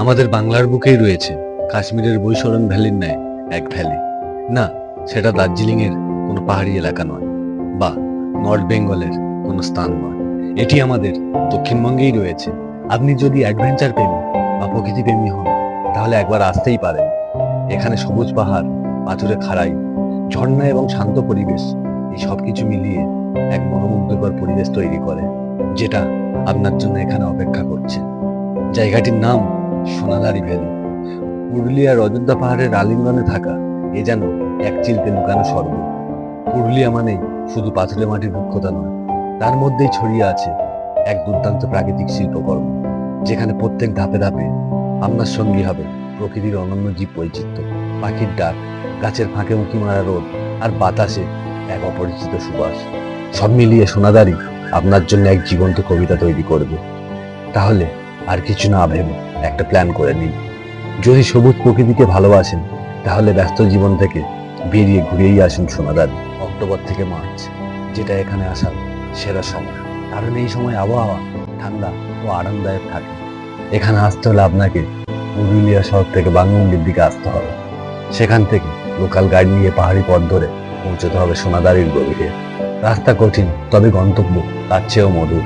আমাদের বাংলার বুকেই রয়েছে কাশ্মীরের বৈশরণ ভ্যালির ন্যায় এক ভ্যালি। না, সেটা দার্জিলিং এর কোনো পাহাড়ি এলাকা নয় বা নর্থ বেঙ্গলের কোনো স্থান নয়। এটি আমাদের দক্ষিণবঙ্গেই রয়েছে। আপনি যদি অ্যাডভেঞ্চার প্রেমী বা প্রকৃতি প্রেমী হন, তাহলে একবার আসতেই পারেন। এখানে সবুজ পাহাড়, পাথুরে খাড়াই, ঝর্ণা এবং শান্ত পরিবেশ, এই সব কিছু মিলিয়ে এক মনোমুগ্ধকর পরিবেশ তৈরি করে, যেটা আপনার জন্য এখানে অপেক্ষা করছে। জায়গাটির নাম সোনাদারি ভ্যালি পুরুলিয়ার অযোধ্যা পাহাড়ের আলিঙ্গনে থাকা এ যেন এক চিলতে লুকানো স্বর্গ। পুরুলিয়া মানেই শুধু পাথুরে মাটির রুক্ষতা নয়, তার মধ্যেই ছড়িয়ে আছে এক দুর্দান্ত প্রাকৃতিক শিল্পকর্ম, যেখানে প্রত্যেক ধাপে ধাপে আপনার সঙ্গী হবে প্রকৃতির অনন্য জীব বৈচিত্র্য, পাখির ডাক, গাছের ফাঁকে উঁকি মারা রোদ আর বাতাসে এক অপরিচিত সুবাস। সব মিলিয়ে সোনাদারি আপনার জন্য এক জীবন্ত কবিতা তৈরি করবে। তাহলে আর কিছু না ভেবে একটা প্ল্যান করে নিন। যদি সবুজ প্রকৃতিকে ভালোবাসেন, তাহলে ব্যস্ত জীবন থেকে বেরিয়ে ঘুরেই আসুন সোনাদারি অক্টোবর থেকে মার্চ, যেটা এখানে আসার সেরা সময়। কারণ এই সময় আবহাওয়া ঠান্ডা ও আরামদায়ক থাকে। এখানে আসতে হলে আপনাকে পুরুলিয়া শহর থেকে বাংমুন্ডির দিকে আসতে হবে। সেখান থেকে লোকাল গাইড নিয়ে পাহাড়ি পথ ধরে পৌঁছতে হবে সোনাদারির গভীরে। রাস্তা কঠিন, তবে গন্তব্য তার চেয়েও মধুর।